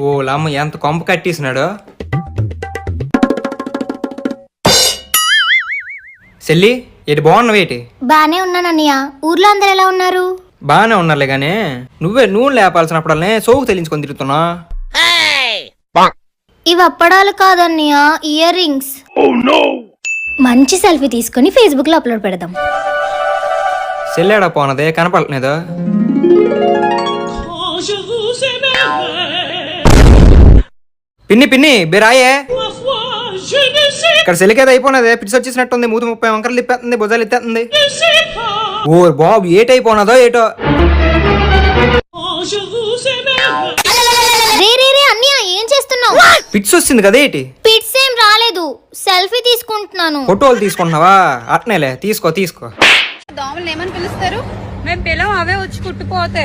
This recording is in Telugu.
ఓ లమ్మ ఎంత కొంప కట్టేసినాడు. చెల్లి ఏటి బాగున్నావేటి బానే ఉన్నానన్నయ్య. ఊర్లో అందరు ఎలా ఉన్నారు? బాగానే ఉన్నారులే గానీ నువ్వే నూనె లేపాల్సినప్పుడల్నే సోకు తెలించుకొని తిరుగుతున్నా. ఇవి అప్పడాలు కాదన్నయ్య ఇయర్ రింగ్స్. మంచి సెల్ఫీ తీసుకొని ఫేస్బుక్లో అప్లోడ్ పెడదాం. చెల్లేడా పోనదే? కనపడలేదా. పిన్ని పిన్ని బిరాయే. ఇక్కడ సెలికేది అయిపోయినదే పిచ్చి వచ్చేసినట్టుంది మూతి ముప్పై వంకరలు ఇప్పేస్తుంది భుజాలు ఎత్తేస్తుంది. ఓ బాబు ఏటైపోనదో ఏటో. రే రే రే అన్నయ్య ఏం చేస్తున్నావు? పిచ్చి వచ్చింది కదా ఏంటి? పిట్స్ ఏం రాలేదు సెల్ఫీ తీసుకుంటున్నాను. ఫోటోలు తీసుకుంటున్నావా? అట్నేలే తీసుకో తీసుకో. దోమలు ఏమని పిలుస్తారు? మేము పిలం అవే వచ్చి కుట్టుపోతే